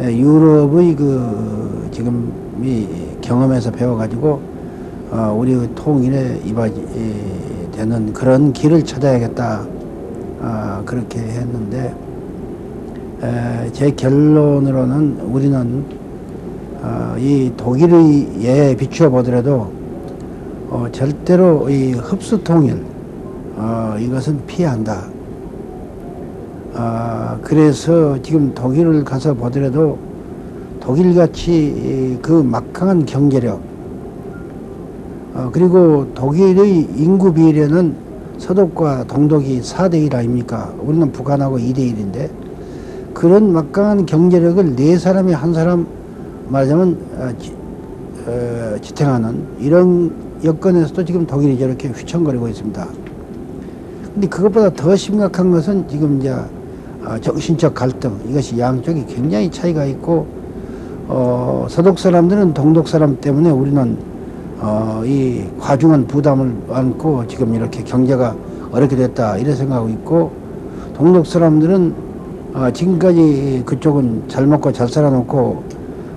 에, 유럽의 그 지금 이 경험에서 배워가지고 어, 우리의 통일에 이바지 에, 되는 그런 길을 찾아야겠다 아, 그렇게 했는데 에, 제 결론으로는 우리는 어, 이 독일의 예에 비추어 보더라도 어, 절대로 이 흡수 통일 어, 이것은 피한다. 아, 그래서 지금 독일을 가서 보더라도 독일같이 그 막강한 경제력, 어, 그리고 독일의 인구 비례는 서독과 동독이 4대1 아닙니까? 우리는 북한하고 2대1인데 그런 막강한 경제력을 네 사람이 한 사람 말하자면 어, 지, 어, 지탱하는 이런 여건에서도 지금 독일이 저렇게 휘청거리고 있습니다. 근데 그것보다 더 심각한 것은 지금 이제 어, 정신적 갈등 이것이 양쪽이 굉장히 차이가 있고 어, 서독 사람들은 동독 사람 때문에 우리는 어, 이 과중한 부담을 안고 지금 이렇게 경제가 어렵게 됐다 이런 생각하고 있고 동독 사람들은 어, 지금까지 그쪽은 잘 먹고 잘 살아놓고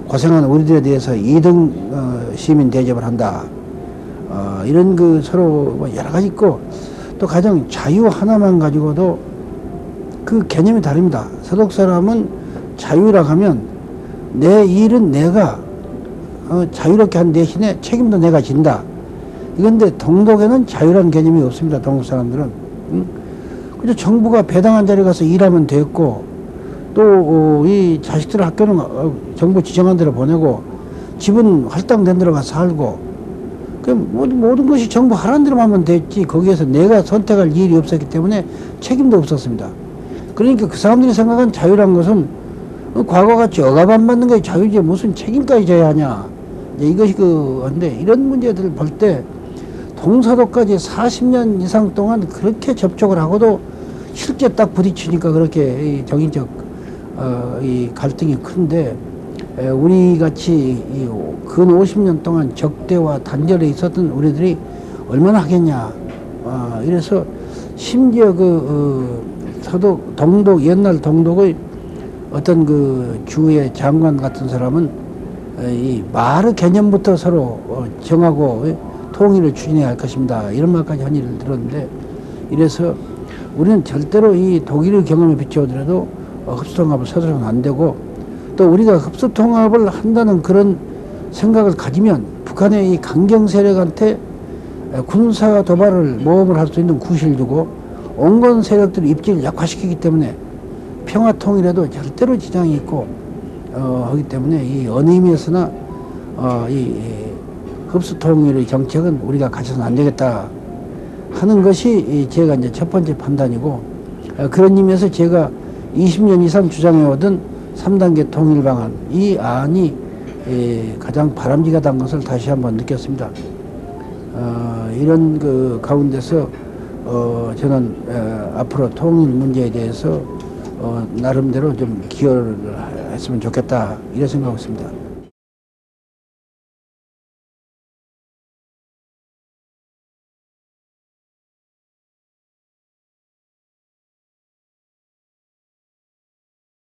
고생한 우리들에 대해서 2등 어, 시민 대접을 한다. 어, 이런 그 서로 뭐 여러 가지 있고 또 가장 자유 하나만 가지고도 그 개념이 다릅니다. 서독 사람은 자유라 하면 내 일은 내가 어, 자유롭게 한 대신에 책임도 내가 진다. 이건데 동독에는 자유라는 개념이 없습니다. 동독 사람들은. 응? 그저 정부가 배당한 자리 가서 일하면 됐고 또 이 자식들 학교는 어, 정부 지정한 대로 보내고 집은 할당된 대로 가서 살고 그 모든, 모든 것이 정부 하라는 대로 하면 됐지 거기에서 내가 선택할 일이 없었기 때문에 책임도 없었습니다. 그러니까 그 사람들이 생각한 자유란 것은 어, 과거같이 억압 안 받는 게 자유지 무슨 책임까지 져야 하냐. 이것이 그, 한데 이런 문제들을 볼 때 동서도까지 40년 이상 동안 그렇게 접촉을 하고도 실제 딱 부딪히니까 그렇게 이 정인적 어, 이 갈등이 큰데 에, 우리 같이 이근 50년 동안 적대와 단절에 있었던 우리들이 얼마나 하겠냐. 아, 이래서 심지어 그 어, 서독 동독 옛날 동독의 어떤 그 주의 장관 같은 사람은 어, 이 마르 개념부터 서로 어, 정하고 어, 통일을 추진해야 할 것입니다. 이런 말까지 한 일을 들었는데 이래서 우리는 절대로 이 독일의 경험에 비추어더라도 어, 흡수통합을 서서는 안 되고 또 우리가 흡수통합을 한다는 그런 생각을 가지면 북한의 이 강경 세력한테 에, 군사 도발을 모험을 할 수 있는 구실을 주고 온건 세력들 입지를 약화시키기 때문에 평화 통일에도 절대로 지장이 있고 어, 하기 때문에 이 어느 의미에서나 어, 이, 이 흡수 통일의 정책은 우리가 가져서는 안 되겠다 하는 것이 이 제가 이제 첫 번째 판단이고 어, 그런 의미에서 제가 20년 이상 주장해 오던 3단계 통일 방안 이 안이 에, 가장 바람직하다는 것을 다시 한번 느꼈습니다. 어, 이런 그 가운데서 어, 저는 에, 앞으로 통일 문제에 대해서 어, 나름대로 좀 기여를 했으면 좋겠다 이런 생각하고 있습니다.